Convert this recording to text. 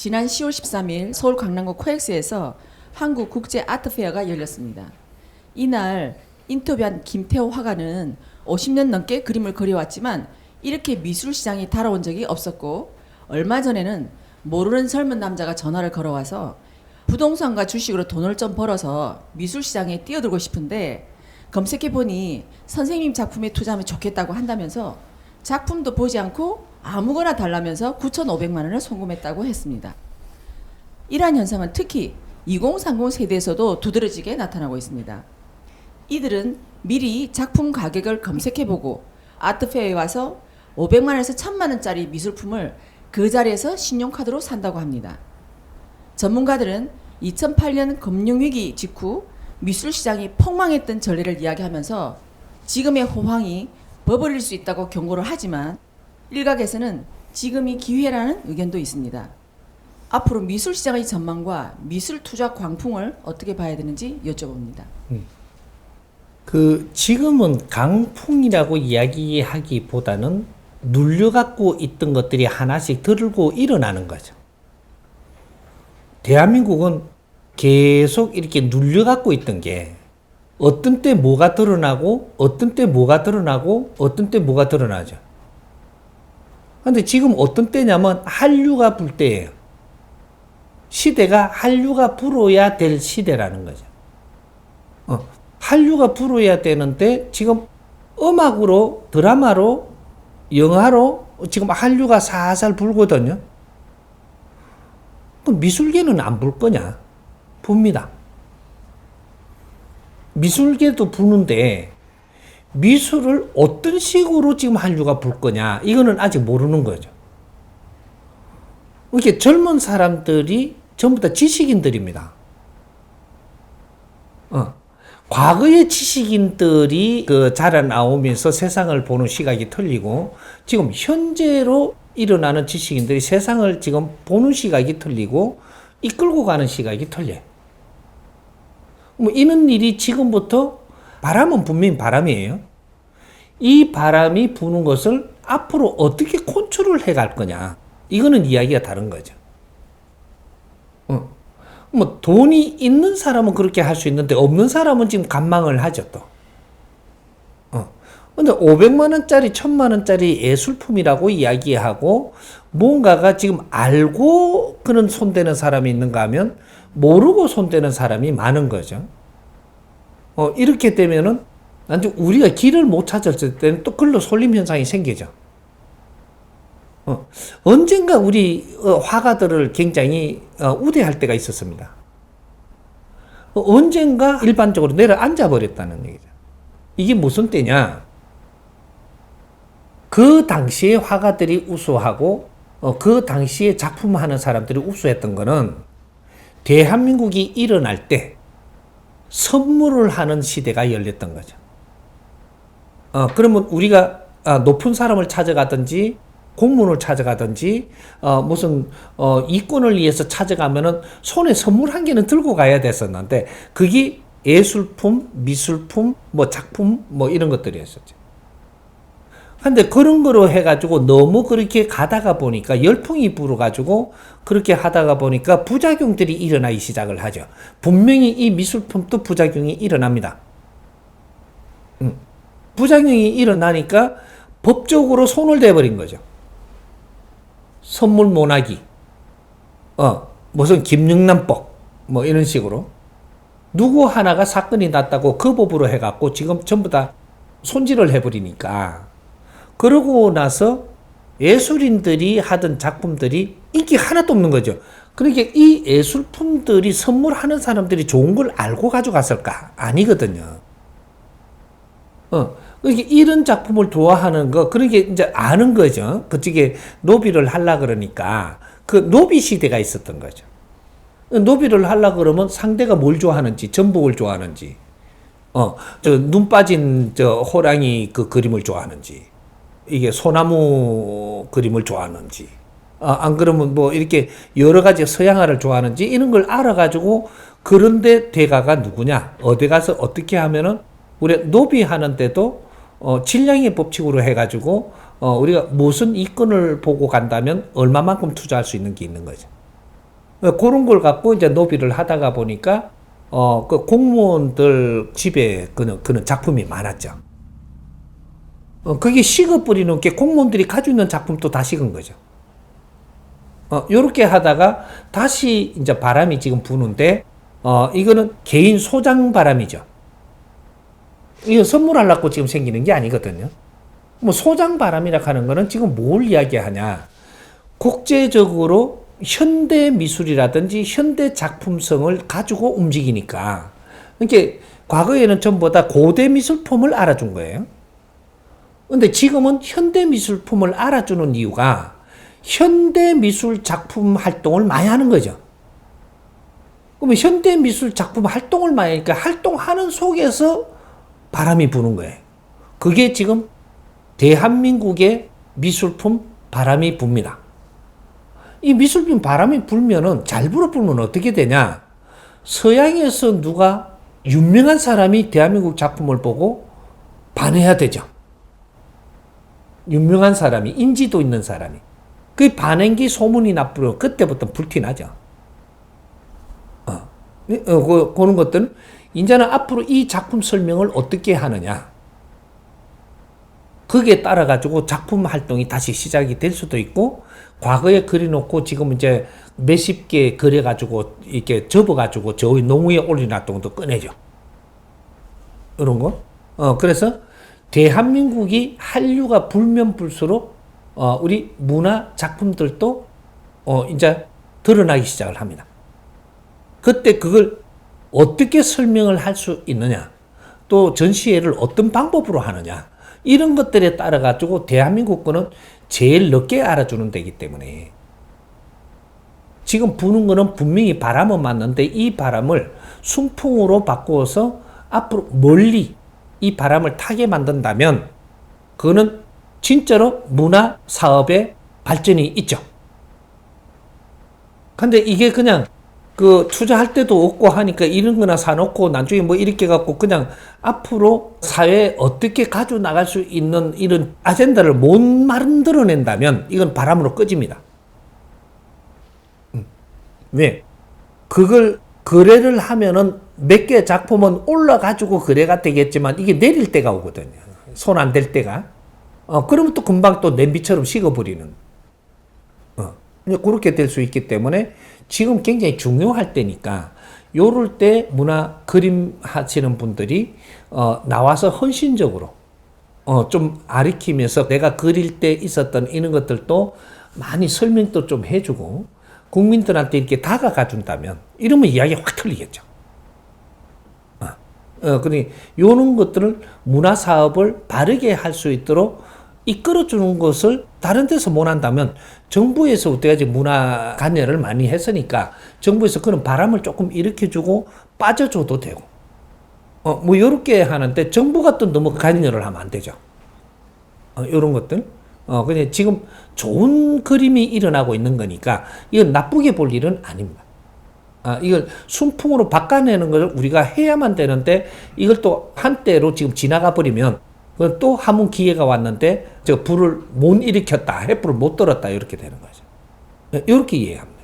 지난 10월 13일 서울 강남구 코엑스에서 한국 국제 아트 페어가 열렸습니다. 이날 인터뷰한 김태호 화가는 50년 넘게 그림을 그려왔지만 이렇게 미술 시장이 달아온 적이 없었고 얼마 전에는 모르는 젊은 남자가 전화를 걸어와서 부동산과 주식으로 돈을 좀 벌어서 미술 시장에 뛰어들고 싶은데 검색해 보니 선생님 작품에 투자하면 좋겠다고 한다면서 작품도 보지 않고 아무거나 달라면서 9,500만 원을 송금했다고 했습니다. 이러한 현상은 특히 2030 세대에서도 두드러지게 나타나고 있습니다. 이들은 미리 작품 가격을 검색해보고 아트페어에 와서 500만 원에서 1000만 원짜리 미술품을 그 자리에서 신용카드로 산다고 합니다. 전문가들은 2008년 금융위기 직후 미술 시장이 폭망했던 전례를 이야기하면서 지금의 호황이 버블일 수 있다고 경고를 하지만 일각에서는 지금이 기회라는 의견도 있습니다. 앞으로 미술 시장의 전망과 미술 투자 광풍을 어떻게 봐야 되는지 여쭤봅니다. 그 지금은 강풍이라고 이야기하기보다는 눌려갖고 있던 것들이 하나씩 들고 일어나는 거죠. 대한민국은 계속 이렇게 눌려갖고 있던 게 어떤 때 뭐가 드러나고 어떤 때 뭐가 드러나고 어떤 때 뭐가 드러나죠. 근데 지금 어떤 때냐면 한류가 불 때예요. 시대가 한류가 불어야 될 시대라는 거죠. 어, 한류가 불어야 되는데 지금 음악으로 드라마로 영화로 지금 한류가 살살 불거든요. 그럼 미술계는 안 불 거냐? 봅니다. 미술계도 부는데 미술을 어떤 식으로 지금 한류가 불 거냐 이거는 아직 모르는 거죠. 이렇게 젊은 사람들이 전부 다 지식인들입니다. 어. 과거의 지식인들이 그 자라나오면서 세상을 보는 시각이 틀리고 지금 현재로 일어나는 지식인들이 세상을 지금 보는 시각이 틀리고 이끌고 가는 시각이 틀려요. 뭐 이런 일이 지금부터 바람은 분명히 바람이에요. 이 바람이 부는 것을 앞으로 어떻게 컨트롤 해갈 거냐. 이거는 이야기가 다른 거죠. 어. 뭐 돈이 있는 사람은 그렇게 할 수 있는데 없는 사람은 지금 간망을 하죠 또. 어. 근데 500만 원짜리, 1000만 원짜리 예술품이라고 이야기하고 뭔가가 지금 알고 그런 손대는 사람이 있는가 하면 모르고 손대는 사람이 많은 거죠. 어, 이렇게 되면은 나중 우리가 길을 못 찾았을 때는 또 글로 솔림 현상이 생기죠. 어, 언젠가 우리 어, 화가들을 굉장히 어, 우대할 때가 있었습니다. 어, 언젠가 일반적으로 내려앉아 버렸다는 얘기죠. 이게 무슨 때냐? 그 당시에 화가들이 우수하고 어, 그 당시에 작품하는 사람들이 우수했던 거는 대한민국이 일어날 때 선물을 하는 시대가 열렸던 거죠. 어, 그러면 우리가 아, 높은 사람을 찾아가든지 공문을 찾아가든지 어, 무슨 어, 이권을 위해서 찾아가면은 손에 선물 한 개는 들고 가야 됐었는데 그게 예술품, 미술품, 뭐 작품 뭐 이런 것들이었었죠. 근데 그런 거로 해가지고 너무 그렇게 가다가 보니까 열풍이 불어가지고 그렇게 하다가 보니까 부작용들이 일어나기 시작을 하죠. 분명히 이 미술품도 부작용이 일어납니다. 음. 부작용이 일어나니까 법적으로 손을 대버린 거죠. 선물 모나기, 어, 무슨 김영란법, 뭐 이런 식으로. 누구 하나가 사건이 났다고 그 법으로 해갖고 지금 전부 다 손질을 해버리니까. 그러고 나서 예술인들이 하던 작품들이 인기 하나도 없는 거죠. 그러니까 이 예술품들이 선물하는 사람들이 좋은 걸 알고 가져갔을까? 아니거든요. 어, 그러니까 이런 작품을 좋아하는 거, 그러니까 이제 아는 거죠. 그쪽에 노비를 하려 그러니까 그 노비 시대가 있었던 거죠. 노비를 하려 그러면 상대가 뭘 좋아하는지, 전복을 좋아하는지, 어, 저 눈 빠진 저 호랑이 그 그림을 좋아하는지, 이게 소나무 그림을 좋아하는지, 어, 안 그러면 뭐 이렇게 여러 가지 서양화를 좋아하는지 이런 걸 알아가지고 그런데 대가가 누구냐, 어디 가서 어떻게 하면은 우리 노비 하는 데도 어, 질량의 법칙으로 해가지고 어, 우리가 무슨 이권을 보고 간다면 얼마만큼 투자할 수 있는 게 있는 거죠. 어, 그런 걸 갖고 이제 노비를 하다가 보니까 어, 그 공무원들 집에 그는, 그는 작품이 많았죠. 어, 그게 식어버리는 게 공무원들이 가지고 있는 작품도 다 식은 거죠. 어, 요렇게 하다가 다시 이제 바람이 지금 부는데, 어, 이거는 개인 소장 바람이죠. 이거 선물하려고 지금 생기는 게 아니거든요. 뭐 소장 바람이라 하는 거는 지금 뭘 이야기하냐. 국제적으로 현대 미술이라든지 현대 작품성을 가지고 움직이니까. 이렇게 과거에는 전부 다 고대 미술품을 알아준 거예요. 근데 지금은 현대 미술품을 알아주는 이유가 현대 미술 작품 활동을 많이 하는 거죠. 그러면 현대 미술 작품 활동을 많이 하니까 활동하는 속에서 바람이 부는 거예요. 그게 지금 대한민국의 미술품 바람이 붑니다. 이 미술품 바람이 불면은 잘 불어 불면 어떻게 되냐? 서양에서 누가 유명한 사람이 대한민국 작품을 보고 반해야 되죠. 유명한 사람이 인지도 있는 사람이 그 반행기 소문이 나쁘면 그때부터 불티나죠. 어, 어 그, 그런 것들은 이제는 앞으로 이 작품 설명을 어떻게 하느냐. 거기에 따라 가지고 작품 활동이 다시 시작이 될 수도 있고 과거에 그려놓고 지금 이제 몇십 개 그려가지고 이렇게 접어가지고 저 농우에 올려놨던 것도 꺼내죠. 이런 거. 어 그래서 대한민국이 한류가 불면 불수록 어 우리 문화 작품들도 어 이제 드러나기 시작을 합니다. 그때 그걸 어떻게 설명을 할 수 있느냐, 또 전시회를 어떤 방법으로 하느냐, 이런 것들에 따라 가지고 대한민국 거는 제일 늦게 알아주는 데기 때문에 지금 부는 거는 분명히 바람은 맞는데 이 바람을 순풍으로 바꾸어서 앞으로 멀리 이 바람을 타게 만든다면 그거는 진짜로 문화 사업의 발전이 있죠. 근데 이게 그냥 그 투자할 때도 없고 하니까 이런 거나 사놓고 나중에 뭐 이렇게 갖고 그냥 앞으로 사회에 어떻게 가져 나갈 수 있는 이런 아젠다를 못 만들어낸다면 이건 바람으로 꺼집니다. 음. 왜? 그걸 거래를 하면은 몇 개 작품은 올라가지고 거래가 되겠지만 이게 내릴 때가 오거든요. 손 안 댈 때가. 어, 그러면 또 금방 또 냄비처럼 식어버리는. 어, 그렇게 될 수 있기 때문에 지금 굉장히 중요할 때니까 요럴 때 문화 그림 하시는 분들이 어, 나와서 헌신적으로 어, 좀 아리키면서 내가 그릴 때 있었던 이런 것들도 많이 설명도 좀 해주고 국민들한테 이렇게 다가가 준다면 이러면 이야기 확 틀리겠죠. 어, 어, 그러니 요런 것들을 문화 사업을 바르게 할 수 있도록 이끌어 주는 것을 다른 데서 못 한다면 정부에서 우때까지 문화 관여를 많이 했으니까 정부에서 그런 바람을 조금 일으켜주고 빠져줘도 되고 어, 뭐 요렇게 하는데 정부가 또 너무 관여를 하면 안 되죠. 어, 요런 것들. 어, 근데 지금 좋은 그림이 일어나고 있는 거니까 이건 나쁘게 볼 일은 아닙니다. 아, 이걸 순풍으로 바꿔내는 걸 우리가 해야만 되는데 이걸 또 한때로 지금 지나가 버리면 그건 또 한번 기회가 왔는데 저 불을 못 일으켰다, 햇불을 못 들었다 이렇게 되는 거죠. 이렇게 이해합니다.